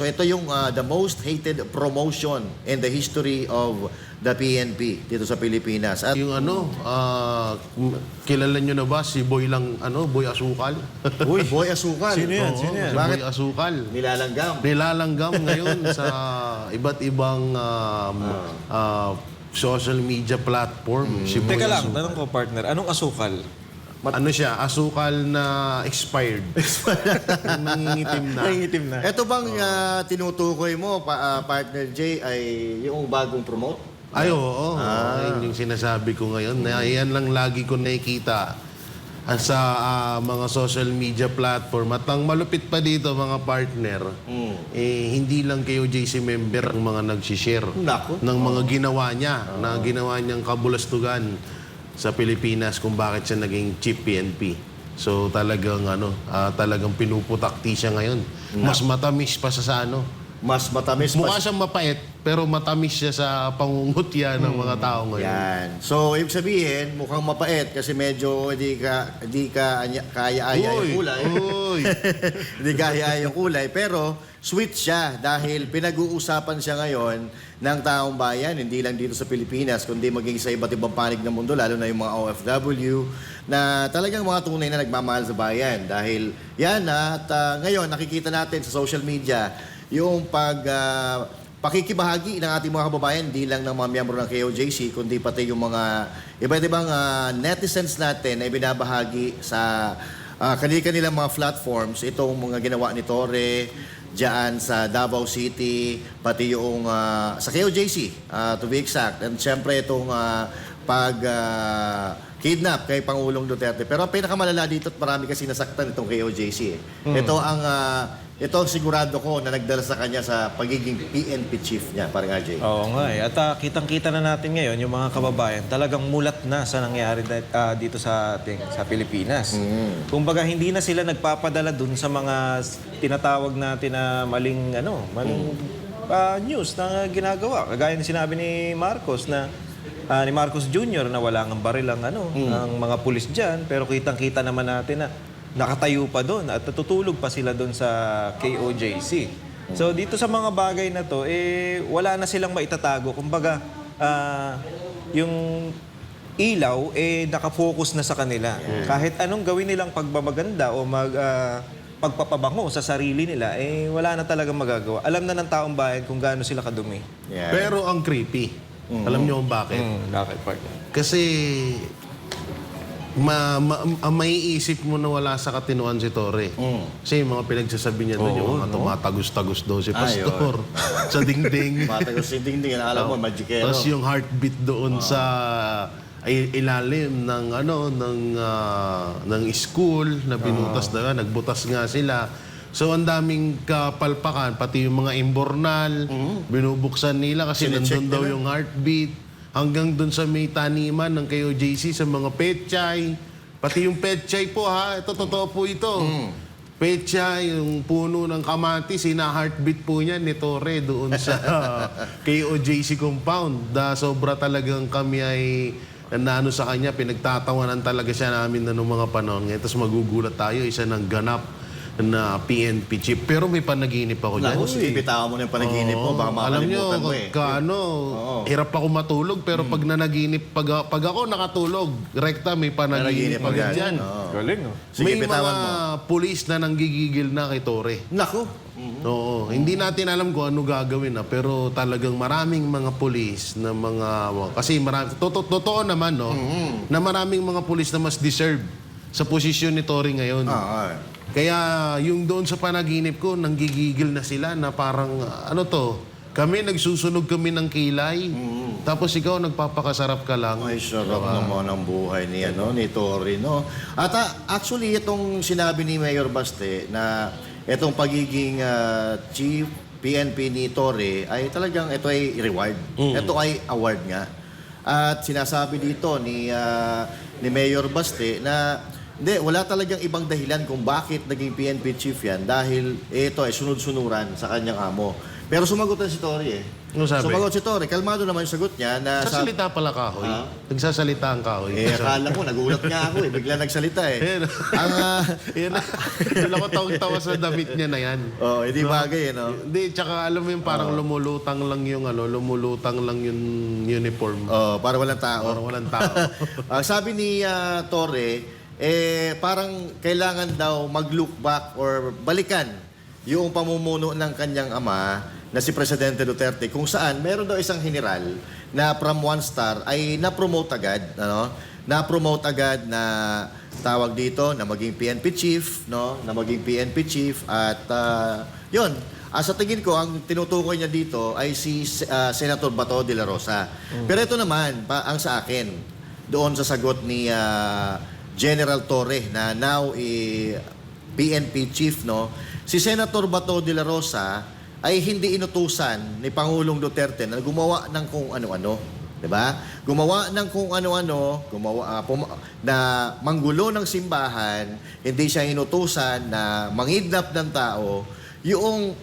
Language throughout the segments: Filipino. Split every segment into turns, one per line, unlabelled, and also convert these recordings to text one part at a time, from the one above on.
So ito yung ah, the most hated promotion in the history of the PNP dito sa Pilipinas. At
Yung ano, ah, kilala nyo na ba si Boy lang, ano, Boy Asukal?
Uy, Boy Asukal.
Sino yan?
Oo,
Sino yan?
Si
Bakit?
Boy Asukal.
Nilalanggam.
Nilalanggam ngayon sa iba't ibang um, ah, social media platform. Si Boy
Teka lang,
Asukal.
tanong ko partner, anong asukal?
Ano siya? Asukal na expired. Nangingitim na.
Nangingitim na.
Ito bang ah, tinutukoy mo, pa, ah, partner Jay, ay yung bagong promote?
Ay, oo. Yun yung sinasabi ko ngayon. Na yan lang lagi ko nakikita ah, sa ah, mga social media platform. At ang malupit pa dito, mga partner, eh, hindi lang kayo JC member ang mga nag-share
Naku.
ng mga ginawa niya, na ginawa niyang kabulastugan sa Pilipinas kung bakit siya naging chief PNP. So talagang ano, ah, talagang pinuputakti siya ngayon. Mas matamis pa sa, sa ano.
Mas matamis
Mukha
pa.
siyang mapait, pero matamis siya sa pangungutya ng mga tao ngayon.
Yan. So, ibig sabihin, mukhang mapait kasi medyo hindi ka, hindi ka anya- kaya-aya yung kulay.
uy.
hindi kaya yung kulay. Pero, sweet siya dahil pinag-uusapan siya ngayon ng taong bayan, hindi lang dito sa Pilipinas, kundi maging sa iba't ibang panig ng mundo, lalo na yung mga OFW, na talagang mga tunay na nagmamahal sa bayan. Dahil yan, at ah, ngayon, nakikita natin sa social media, yung pag... ah, pakikibahagi ng ating mga kababayan, hindi lang ng mga miyembro ng KOJC, kundi pati yung mga iba't ibang ah, netizens natin na ibinabahagi sa uh, kanilang mga platforms, itong mga ginawa ni Torre, diyan sa Davao City, pati yung ah, sa KOJC, ah, to be exact. And syempre itong ah, pag ah, kidnap kay Pangulong Duterte. Pero ang pinakamalala dito at marami kasi nasaktan itong KOJC. Eh. Ito ang ah, ito ang sigurado ko na nagdala sa kanya sa pagiging PNP chief niya, parang AJ.
Oo nga eh. At ah, kitang-kita na natin ngayon yung mga kababayan talagang mulat na sa nangyari ah, dito sa ating sa Pilipinas. Kumbaga hindi na sila nagpapadala dun sa mga tinatawag natin na maling ano, maling ah, news na ginagawa. Kagaya ng sinabi ni Marcos na ah, ni Marcos Jr. na wala ng baril ang ano, ang mga pulis diyan, pero kitang-kita naman natin na nakatayo pa doon at natutulog pa sila doon sa KOJC. So dito sa mga bagay na to, eh, wala na silang maitatago. Kumbaga, ah, yung ilaw, eh, nakafocus na sa kanila. Kahit anong gawin nilang pagbabaganda o mag, ah, pagpapabango sa sarili nila, eh, wala na talagang magagawa. Alam na ng taong bayan kung gaano sila kadumi.
Yan.
Pero ang creepy. Alam niyo kung bakit?
Mm, bakit, partner?
Kasi ma, ma, ang maiisip mo na wala sa katinuan si Torre. Kasi yung mga pinagsasabi niya doon, yung mga tumatagos-tagos daw si. Pastor sa dingding.
Matagos yung dingding, alam mo, magikero.
Tapos yung heartbeat doon sa ay, ilalim ng ano ng ah, ng school na binutas na nagbutas nga sila. So ang daming kapalpakan pati yung mga imbornal binubuksan nila kasi
Sinecheck
nandun daw
nila.
yung heartbeat hanggang doon sa may taniman ng KOJC sa mga petchay pati yung petchay po ha ito totoo po ito Petchay, yung puno ng kamatis, sina-heartbeat po niya ni Torre doon sa KOJC compound. Da, sobra talagang kami ay nano sa kanya, pinagtatawanan talaga siya namin na nung mga panahon ngayon. Tapos magugulat tayo, isa ng ganap na PNP chief. Pero may panaginip ako dyan.
Naku, sige, bitawan mo na yung panaginip mo, baka
Alam nyo,
makalimutan mo eh.
ka, ano, hirap ako matulog, pero pag nanaginip, pag, pag ako nakatulog, rekta may
Panaginip
panaginip
mo
agad
yan.
dyan.
Oo.
Galing, no?
Sige,
may
bitawan
mga
mo.
pulis na nanggigigil na kay Tore.
Naku,
Oo, hindi natin alam kung ano gagawin na pero talagang maraming mga pulis na mga kasi marami totoo, totoo naman no na maraming mga pulis na mas deserve sa posisyon ni Tory ngayon.
ah, ah.
Kaya yung doon sa panaginip ko nanggigigil na sila na parang ano to kami nagsusunog kami ng kilay tapos ikaw nagpapakasarap ka lang.
Ay, sarap naman ang buhay ni, ano, ni Tori, no? At ah, actually, itong sinabi ni Mayor Baste na itong pagiging ah, chief PNP ni Torre ay talagang ito ay reward. Ito ay award nga. At sinasabi dito ni ah, ni Mayor Baste na Hindi, wala talagang ibang dahilan kung bakit naging PNP chief yan dahil ito ay sunod-sunuran sa kanyang amo. Pero sumagot na si Tori eh.
Ano sabi?
Sumagot si Tori. Kalmado naman yung sagot niya na sa...
Sasalita pala kahoy.
Ha?
Nagsasalita ang kahoy.
Eh, akala ko, nagulat nga ako eh. Bigla nagsalita eh. Ang, ah,
Yan. Doon ako tawag-tawa sa damit niya na yan.
oh, hindi bagay eh, no?
Hindi, tsaka alam mo yung parang lumulutang lang yung ano, lumulutang lang yung uniform.
Oh, para walang tao.
Parang walang tao.
Ang sabi ni ah, Torre, eh, parang kailangan daw mag-look back or balikan yung pamumuno ng kanyang ama na si Presidente Duterte kung saan meron daw isang general na from one star ay na-promote agad, ano? Na-promote agad na tawag dito na maging PNP chief, no? Na maging PNP chief at ah, 'yun. Ah, sa tingin ko, ang tinutukoy niya dito ay si ah, Senator Bato de la Rosa. Pero ito naman, pa, ang sa akin, doon sa sagot ni ah, General Torre na now eh, PNP chief, no? Si Senator Bato de la Rosa ay hindi inutusan ni Pangulong Duterte na gumawa ng kung ano-ano. 'Di ba? Gumawa ng kung ano-ano, gumawa ah, pum- na manggulo ng simbahan, hindi siya inutusan na mangidnap ng tao. Yung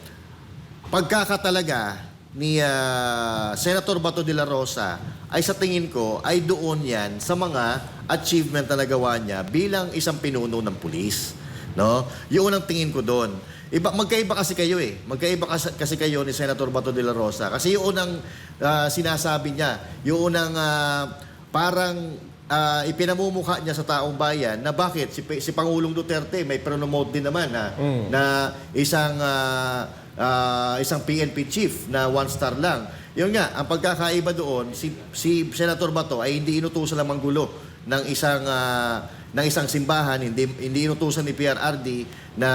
pagkakatalaga ni ah, Senator Bato de la Rosa ay sa tingin ko ay doon yan sa mga achievement na nagawa niya bilang isang pinuno ng pulis. No? Yun ang tingin ko doon. Iba, magkaiba kasi kayo eh. Magkaiba kasi, kasi kayo ni Senator Bato de la Rosa. Kasi yung unang ah, sinasabi niya, yung unang ah, parang ah, ipinamumukha niya sa taong bayan na bakit si, si Pangulong Duterte may promote din naman na, na isang ah, ah, isang PNP chief na one star lang. Yun nga, ang pagkakaiba doon, si, si Senator Bato ay hindi inutusan ng manggulo ng isang ah, ng isang simbahan, hindi hindi inutusan ni PRRD na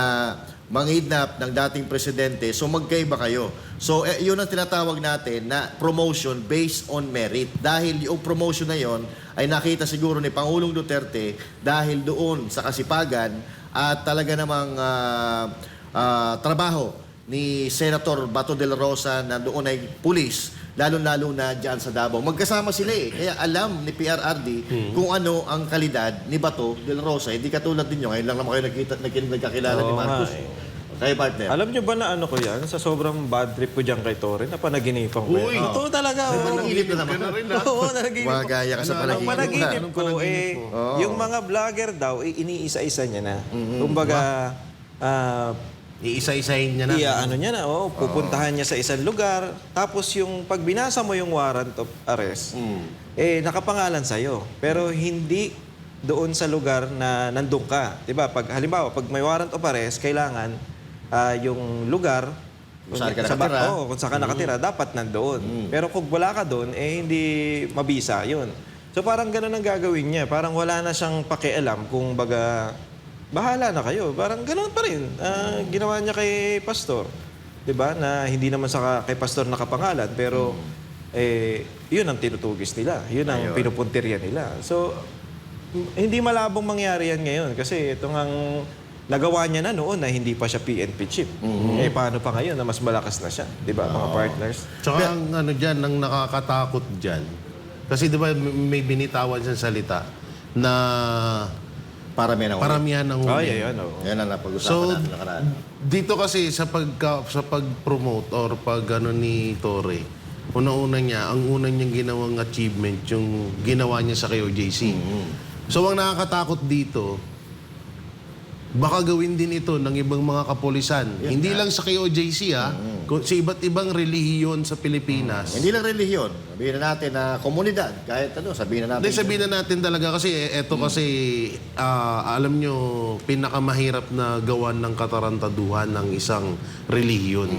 mangidnap ng dating presidente. So magkaiba kayo. So eh, yun ang tinatawag natin na promotion based on merit. Dahil yung promotion na yon ay nakita siguro ni Pangulong Duterte dahil doon sa kasipagan at talaga namang ah, ah, trabaho ni Senator Bato de la Rosa na doon ay pulis, lalo-lalo na dyan sa Davao. Magkasama sila eh. Kaya alam ni PRRD kung ano ang kalidad ni Bato de la Rosa. Hindi katulad ninyo. Ngayon lang naman kayo nagkita, nagkin, nagkakilala ni
Oo
Marcos.
eh.
Kayo partner.
Alam nyo ba na ano ko yan? Sa sobrang bad trip ko dyan kay Torre, na panaginipan ko
Uy!
yan. Totoo talaga. oo.
Panaginip na naman.
Oo, nanaginip ko.
gaya ka sa
Ang
panaginip.
panaginip ko,
panaginip
eh, yung mga vlogger daw, eh, iniisa-isa niya na. Kumbaga, ah,
Iisa-isahin niya na.
iya, ano niya na, oh, pupuntahan niya sa isang lugar. Tapos yung pag binasa mo yung warrant of arrest,
Mm.
eh, nakapangalan sa'yo. Pero hindi doon sa lugar na nandun ka. 'Di ba? Pag, halimbawa, pag may warrant of arrest, kailangan ah, yung lugar
Kung saan ka
sa ba-
nakatira.
Oo, kung saan ka nakatira, dapat nandoon. Pero kung wala ka doon, eh hindi mabisa yun. So parang ganun ang gagawin niya. Parang wala na siyang pakialam kung baga, bahala na kayo. Parang ganun pa rin. Ah, ginawa niya kay Pastor. 'Di ba? Na hindi naman sa kay Pastor nakapangalan, pero eh, yun ang tinutugis nila. Yun ang
Ayun.
pinupuntirya nila. So, hindi malabong mangyari yan ngayon kasi itong ang nagawa niya na noon na hindi pa siya PNP chief. Eh, paano pa ngayon na mas malakas na siya? Di ba, mga partners?
Tsaka ang ano dyan, ang nakakatakot dyan. Kasi di ba may binitawan siyang salita na
Para may nakuha.
paramihan ng
Ay,
huli.
ayun, oh.
Yan ang napag-usapan
So,
natin nakaraan.
dito kasi sa pagka, sa pag-promote or pag ano ni Torre, una-una niya, ang una niyang ginawang achievement, yung ginawa niya sa KOJC. So, ang nakakatakot dito, baka gawin din ito ng ibang mga kapulisan. Hindi lang sa KOJC ha, kung sa iba't ibang relihiyon sa Pilipinas.
Hindi lang relihiyon. Sabihin na natin na komunidad. Kahit ano, sabihin na natin.
Hindi, sabihin na natin talaga kasi eh, eto kasi ah, alam nyo, pinakamahirap na gawan ng katarantaduhan ng isang relihiyon.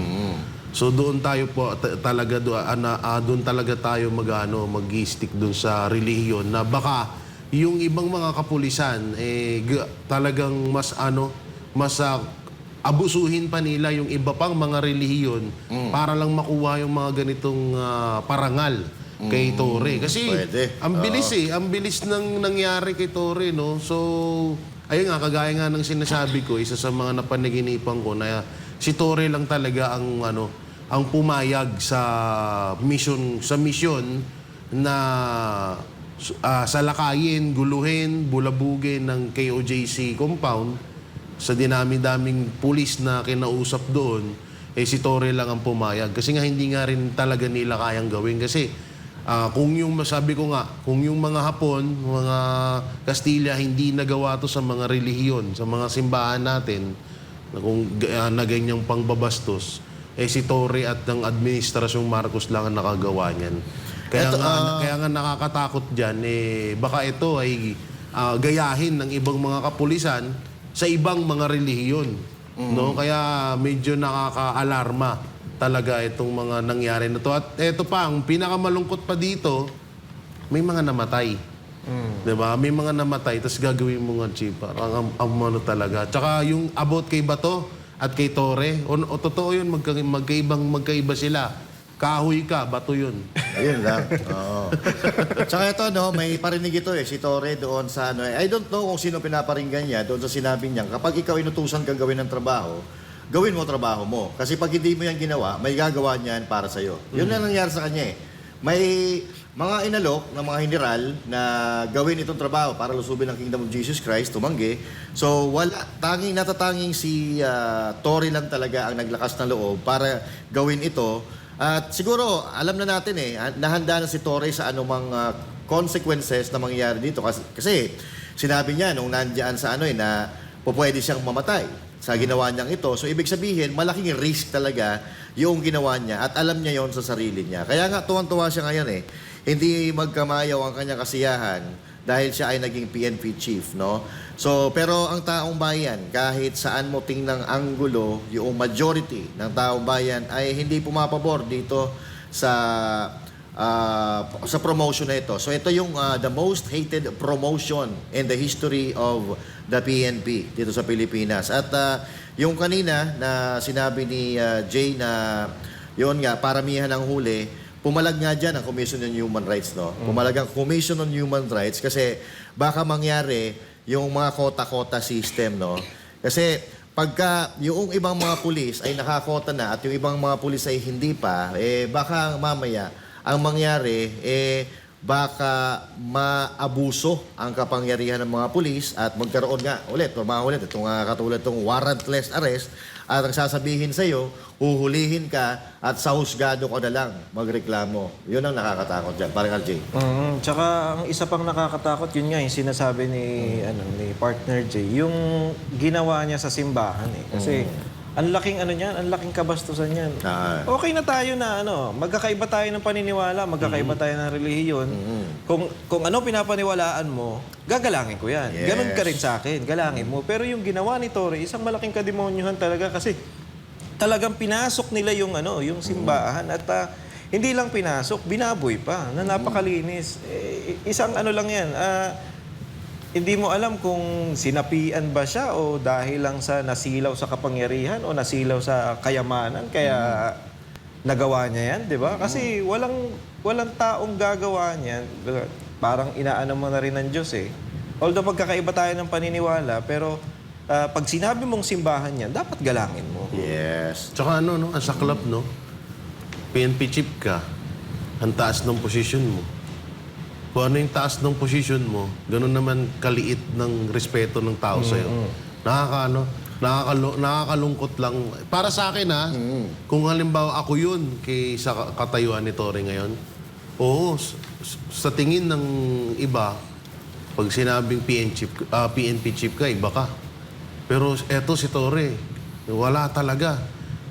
So doon tayo po ta- talaga do, ana, ah, doon talaga tayo magano mag-stick doon sa relihiyon na baka yung ibang mga kapulisan eh talagang mas ano mas ah, abusuhin pa nila yung iba pang mga relihiyon para lang makuha yung mga ganitong ah, parangal kay Torre. Kasi
Pwede.
ang bilis eh, ang bilis ng nangyari kay Torre, no? So, ayun nga, kagaya nga ng sinasabi ko, isa sa mga napanaginipan ko na si Torre lang talaga ang ano, ang pumayag sa mission sa mission na ah, salakayin, guluhin, bulabugin ng KOJC compound sa dinami-daming pulis na kinausap doon, eh si Torre lang ang pumayag. Kasi nga hindi nga rin talaga nila kayang gawin. Kasi ah, kung yung, masabi ko nga, kung yung mga Hapon, mga Kastila, hindi nagawa to sa mga relihiyon, sa mga simbahan natin, na kung uh, na ganyang pangbabastos, eh si Torre at ng administrasyong Marcos lang ang nakagawa niyan. Kaya,
Eto,
nga,
ah,
kaya nga nakakatakot dyan, eh, baka ito ay ah, gayahin ng ibang mga kapulisan sa ibang mga relihiyon. No? Kaya medyo nakaka-alarma talaga itong mga nangyari na to. At ito pa, ang pinakamalungkot pa dito, may mga namatay. Di ba? May mga namatay, tapos gagawin mo nga, Chief. Parang ang, ang ano talaga. Tsaka yung about kay Bato at kay Torre, o, o totoo yun, magka, magkaibang magkaiba sila. Kahoy ka, bato yun.
Ayun lang. Oo. Tsaka ito, no, may parinig ito eh, si Torre doon sa ano eh. I don't know kung sino pinaparinggan niya doon sa sinabi niya, kapag ikaw inutusan kang gawin ng trabaho, gawin mo trabaho mo. Kasi pag hindi mo yan ginawa, may gagawa niyan para sa'yo. Yun lang nangyari sa kanya eh. May mga inalok ng mga general na gawin itong trabaho para lusubin ang Kingdom of Jesus Christ, tumanggi. So, wala, tanging, natatanging si ah, Torre lang talaga ang naglakas ng loob para gawin ito. At siguro, alam na natin eh, ah, nahanda na si Torre sa anumang ah, consequences na mangyayari dito. Kasi, kasi sinabi niya nung nandiyan sa ano eh, na pupwede siyang mamatay sa ginawa niyang ito. So, ibig sabihin, malaking risk talaga yung ginawa niya at alam niya yon sa sarili niya. Kaya nga, tuwang-tuwa siya ngayon eh. Hindi magkamayaw ang kanyang kasiyahan dahil siya ay naging PNP chief, no? So, pero ang taong bayan, kahit saan mo tingnan anggulo, yung majority ng taong bayan ay hindi pumapabor dito sa ah, sa promotion na ito. So, ito yung ah, the most hated promotion in the history of the PNP dito sa Pilipinas. At ah, yung kanina na sinabi ni ah, Jay na yun nga, paramihan ng huli, pumalag nga dyan ang Commission on Human Rights, no? Pumalag ang Commission on Human Rights kasi baka mangyari yung mga kota-kota system, no? Kasi pagka yung ibang mga pulis ay nakakota na at yung ibang mga pulis ay hindi pa, eh baka mamaya ang mangyari, eh baka maabuso ang kapangyarihan ng mga pulis at magkaroon nga ulit, ulit, itong uh, katulad itong warrantless arrest at ang sasabihin sa'yo, huhulihin ka at sa husgado ko na lang magreklamo. Yun ang nakakatakot dyan. Parang RJ.
Mm, tsaka ang isa pang nakakatakot, yun nga yung sinasabi ni, ano, ni partner Jay, yung ginawa niya sa simbahan eh. Kasi ang laking ano niyan, ang laking kabastusan niyan.
Ah.
Okay na tayo na ano, magkakaiba tayo ng paniniwala, magkakaiba tayo ng relihiyon. Kung kung ano pinapaniwalaan mo, gagalangin ko 'yan.
Yes.
Ganun ka rin sa akin, galangin mo. Pero yung ginawa ni Torre, isang malaking kademonyuhan talaga kasi talagang pinasok nila yung ano, yung simbahan at ah, hindi lang pinasok, binaboy pa na napakalinis. Eh, isang ano lang 'yan. ah, hindi mo alam kung sinapian ba siya o dahil lang sa nasilaw sa kapangyarihan o nasilaw sa kayamanan kaya nagawa niya yan, 'di ba? Kasi walang walang taong gagawa niyan. Parang inaano mo na rin ng Diyos eh. Although magkakaiba tayo ng paniniwala, pero ah, pag sinabi mong simbahan yan, dapat galangin mo.
Yes.
Tsaka ano, no, ang saklap, no? PNP chief ka, ang taas ng posisyon mo. Kung ano yung taas ng posisyon mo, ganun naman kaliit ng respeto ng tao sa'yo. Nakaka, ano, nakakalo, nakakalungkot lang. Para sa akin, ha, kung halimbawa ako yun kay, sa katayuan ni Torre ngayon, oo, sa tingin ng iba, pag sinabing PN chief, ah, PNP chief ka, iba ka. Pero eto si Torre, wala talaga.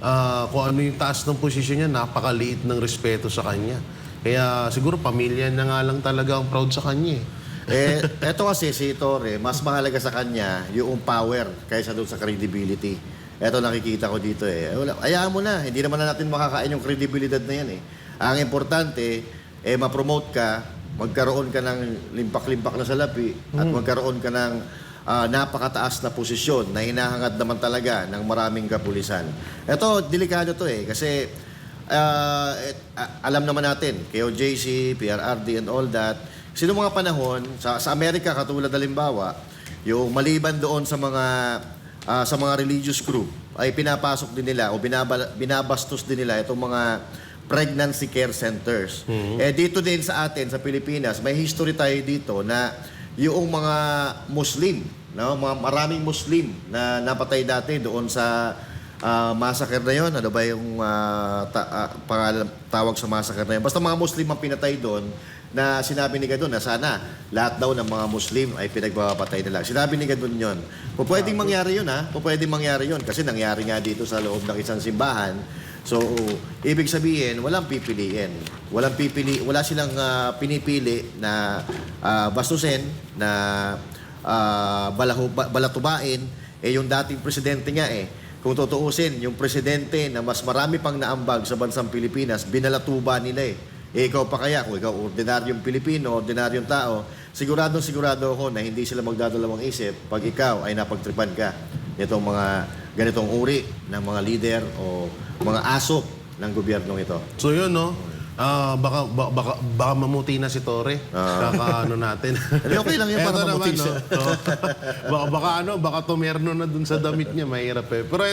Ah, kung ano yung taas ng posisyon niya, napakaliit ng respeto sa kanya. Kaya siguro pamilya niya nga lang talaga ang proud sa kanya eh.
eh, eto kasi si Torre, mas mahalaga sa kanya yung power kaysa doon sa credibility. Eto nakikita ko dito eh. Wala, ayaan mo na, hindi naman na natin makakain yung credibility na yan eh. Ang importante, eh ma-promote ka, magkaroon ka ng limpak-limpak na salapi at magkaroon ka ng ah, napakataas na posisyon na hinahangad naman talaga ng maraming kapulisan. Ito, delikado to eh kasi Et- a- alam naman natin, KOJC, PRRD and all that, sino mga panahon, sa, sa Amerika katulad halimbawa, yung maliban doon sa mga ah, sa mga religious group, ay pinapasok din nila o binabal, binabastos din nila itong mga pregnancy care centers. Eh dito din sa atin sa Pilipinas, may history tayo dito na yung mga Muslim, no, mga maraming Muslim na napatay dati doon sa ah, massacre na yon. Ano ba yung ah, ta- ah, pangalan tawag sa massacre na yun? Basta mga Muslim ang pinatay doon na sinabi ni Gadon na sana lahat daw ng mga Muslim ay pinagbabapatay nila. Sinabi ni Gadon yon. Po pwedeng mangyari yun ha. Po pwedeng mangyari yun kasi nangyari nga dito sa loob ng isang simbahan. So, ibig sabihin, walang pipiliin. Walang pipili, wala silang ah, pinipili na ah, bastusin, na ah, balahu, ba- balatubain. Eh, yung dating presidente nga eh, kung tutuusin, yung presidente na mas marami pang naambag sa bansang Pilipinas, binalatuba nila eh. Eh, ikaw pa kaya, kung ikaw ordinaryong Pilipino, ordinaryong tao, siguradong sigurado ako na hindi sila magdadalawang isip pag ikaw ay napagtripan ka nitong mga ganitong uri ng mga leader o mga asop ng gobyernong ito.
So yun, no? Ah, baka, baka, baka, baka mamuti na si Tore. Kaka ano natin.
Hindi, okay lang yun para
Eto
mamuti
naman, no?
siya.
Oh. baka, baka ano, baka tumerno na dun sa damit niya. Mahirap eh. Pero